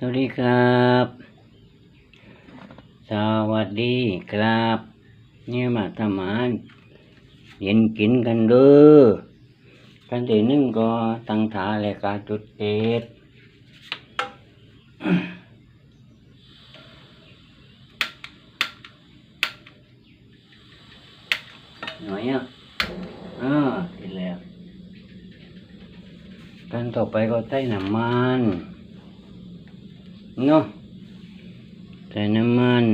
สวัสดีครับ สวัสดีครับนี่มาทำอาหารเย็นกินกันเด้อกันที่หนึ่งก็ตั้งถาเลยกาจุดเอ็ดหน่อยอะอ่าเสร็จแล้วกันต่อไปก็ใส่น้ำมัน เนาะใส่น้ำมัน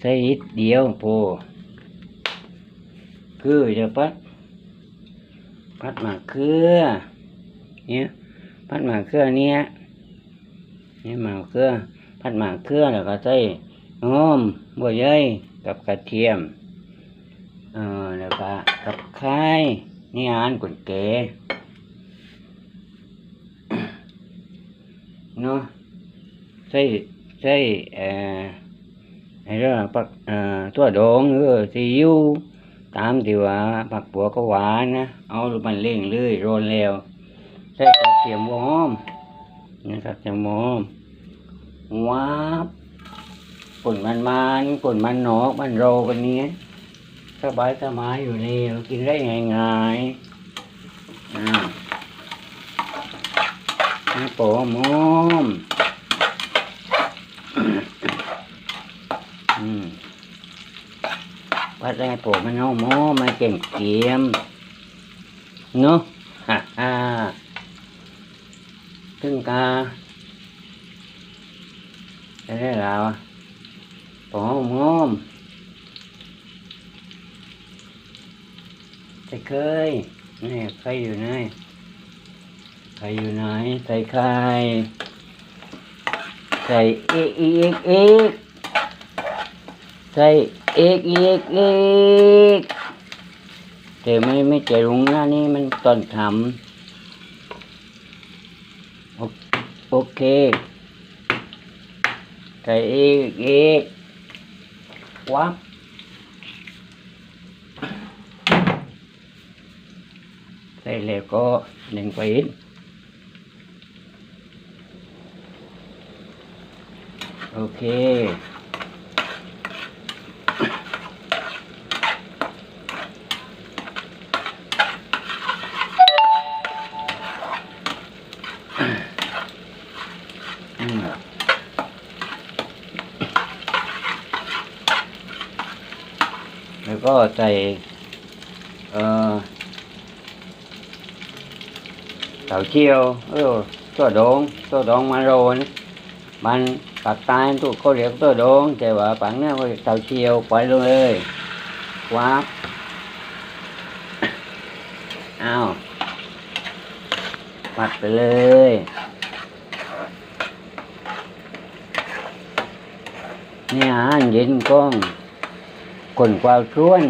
ใส่นิดเดียวพอคือจะพัด พัดหมากเครือเนี่ยพัดหมากเครือเนี้ยเนี่ยหมากเครือพัดหมากเครือแล้วก็ใส่หอมบัวใหญ่กับกระเทียมเออแล้วก็กับไข่นี่อาหารกุนเก๋ เนาะใส่ใส่เอ่อไอ้เรื่องปักเอ่อตัวดองหรือซีอิ๊วตามที่ว่าผักปัวก็หวานนะเอามันเล่งเลยโรนแล้วใส่กระเทียมหอมนะครับจะเทียมหอมว้าบผลมันมันผลมันหนอกมันโรกันเนี้ยสบายสบายอยู่นี่กินได้ง่ายๆอ่า น้ำโปมอมอมวัดแรกโปมันเอาหมอมาเก่งเกียมเนาะฮ่าฮ่าถึงกาจะได้แล้วโปมอมใส่เคยนี่ใครอยู่ไหน ใครอยู่ไหนใส่ไข่ใส่เอกเอีกอีกใส่เอกเอีกอีกแต่ไม่ไม่ใจรุงหน้านี่มันตอนทำโอเคใส่อีกอีกวับใส่แล้วก็หนึ่งไปอีก โอเคแล้วก็ใส่เอ่อเต่าเชียวเออตัวโดงตัวโดงมาโรนมัน ปากตายทุกเขาเรียกตัวโดงแต่ว่าปังเนี่ยเขาเรียกเต่าเชียวปล่อยลงเลยวับอ้าวปัดไปเลยเนี่ยเย็นก้องคนกวาวช้วน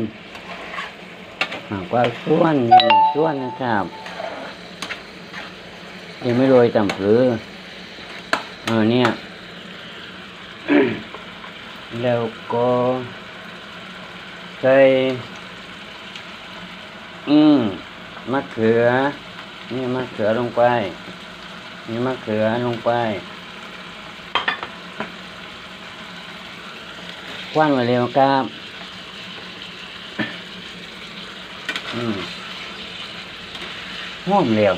กวาวช้วนช้วนนะครับยังไม่โรยต่ำผือเออเนี่ย แล้วก็ใส่อืมมะเขือ นี่มะเขือลงไป นี่มะเขือลงไปคว้านมาเร็วครับอืมหอมเร็ว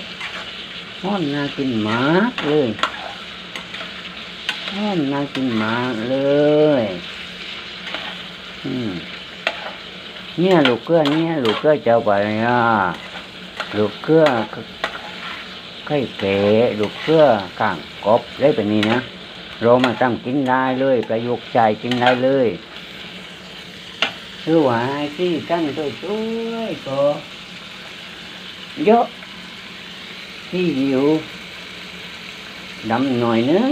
หอมน่ากินมากเลยหอมน่ากินมากเลย เนี่ยลูกเกือเนี่ยลูกเกือเจ้าไปอะลูกเกือไข่เก๋ลูกเกือกางกบได้แบบนี้นะเรามาตั้งกินได้เลย ประโยคใจกินได้เลยคือว่าให้ที่กั้นตัวช่วยก็เยอะที่อยู่ดำหน่อยนึง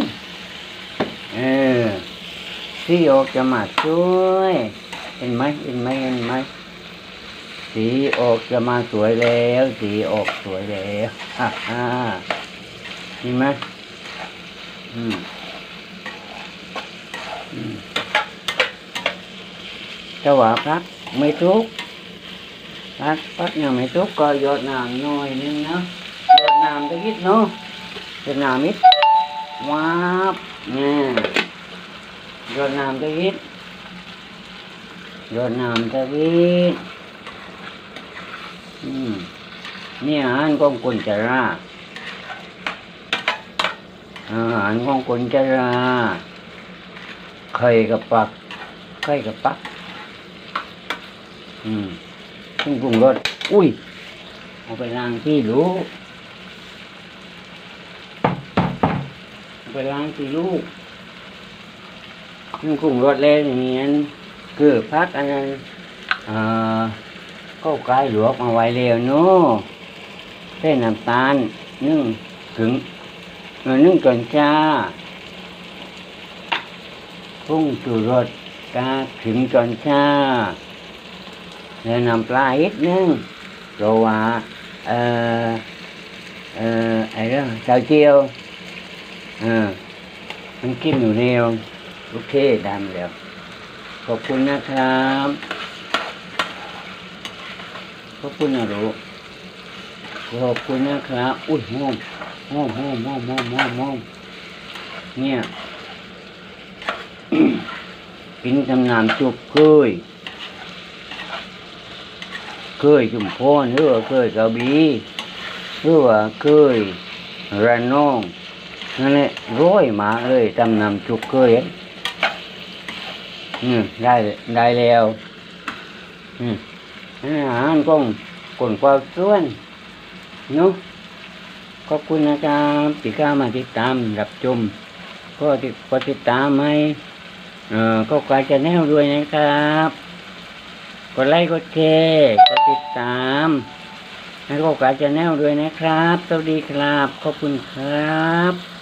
เออที่ออกจะมาช่วย เห็นไหมเห็นไหมเห็นไหมสีออกจะมาสวยแล้ว สีออกสวยแล้วฮ่าเห็นไหมอืมอืมแต่ว่าพักไม่ทุกข์พักพักยังไม่ทุกก็หยดน้ำน่อยนึงเนาะเวียดนามตะกี้เนาะเวียดนามมิดว้าบเนี่ยรดน้ำตะวิด ดรดน้ำตะวิดอืมนี่อาหารของคนจะราอาหารของคนจะราไข่กับปักไข่กับปัก อืมซึ่งปรุงรสอุ้ยเอาไปล้างที่รู้เอาไปล้างที่ลูกซึ่งปรุงรสแล้วอย่างนี้น คือพักอันนั้นก็กายหลวกมาไว้แล้วเนาะเส้นน้ำตาลนึ่งถึงนึ่งจนจ้าปรุงจูรสกาถึงจนจ้าแล้วนำปลาอีกนึงเพราะว่าเออเออไอ้เรื่องเต้าเจียวเออมันกินอยู่แนวโอเคดำแล้ว ขอบคุณนะครับ ขอบคุณนะลูกขอบคุณนะครับ อุ้ยหอมหอมหอมหอมหอมหอมหอมเนี่ยกินกำนำจุกเคย เคยชุมพรหรือว่าเคยกระบี่หรือว่าเคยระนองนั่นแหละร้อยหมาเลยตำนำจุกเคย อืมได้ได้แล้วอืมอาหารของคนความส่วนเนาะขอบคุณนะครับที่เข้ามาติดตามรับชมก็ติดกดติดตามให้เอ่อก็กลายจะแนวด้วยนะครับกดไลค์กดแชร์กดติดตามให้โอกาสจะแนวด้วยนะครับ สวัสดีครับ ขอบคุณครับ